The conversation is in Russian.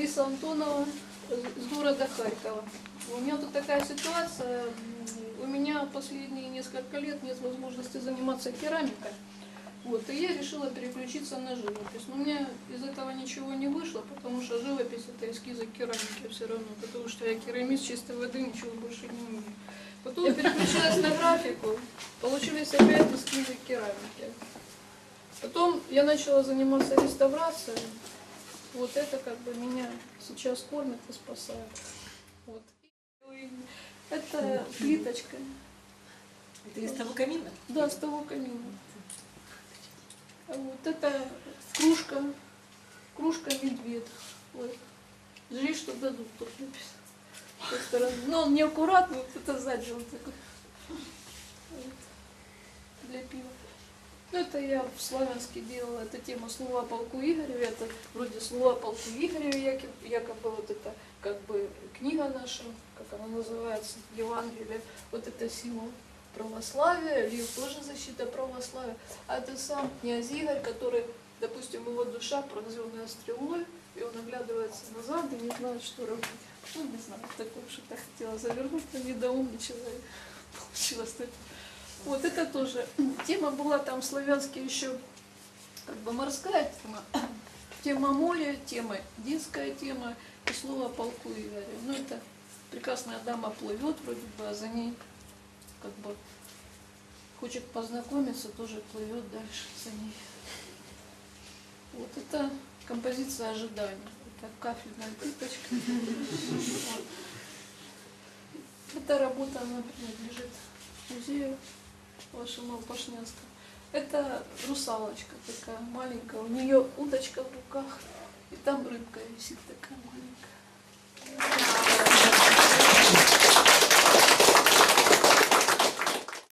Лариса Антонова из города Харькова. У меня тут такая ситуация. У меня последние несколько лет нет возможности заниматься керамикой. Вот, и я решила переключиться на живопись. Но у меня из этого ничего не вышло, потому что живопись это эскизы керамики все равно, потому что я керамист чистой воды, ничего больше не умею. Потом переключилась на графику, получились опять эскизы керамики. Потом я начала заниматься реставрацией. Вот это как бы меня сейчас кормит и спасает. Вот. Это плиточка. Это из того камина? Да, с того камина. Вот это кружка, кружка медведь. Вот. Жри, что дадут, тут написано. Но он неаккуратный, вот это сзади он такой. Вот. Для пива. Ну, это я в Славянске делала, это тема слова полку Игорю, это вроде слова полку Игорю, якобы, вот это как бы книга наша, как она называется, Евангелие, вот это символ православия, Лив тоже защита православия, а это сам князь Игорь, который, допустим, его душа пронзенная стрелой, и он оглядывается назад и не знает, что робить. Ну, не знаю, такое что-то хотела завернуть, но недоумный человек. Получилось. Вот это тоже. Тема была там славянские еще как бы морская тема. Тема моря, тема детская тема и слово полку Игоря. Ну это прекрасная дама плывет вроде бы, а за ней как бы хочет познакомиться, тоже плывет дальше за ней. Вот это композиция ожидания. Это кафельная плиточка. Вот. Эта работа, она принадлежит музею вашему Пашнянскому. Это русалочка такая маленькая, у нее удочка в руках, и там рыбка висит такая маленькая.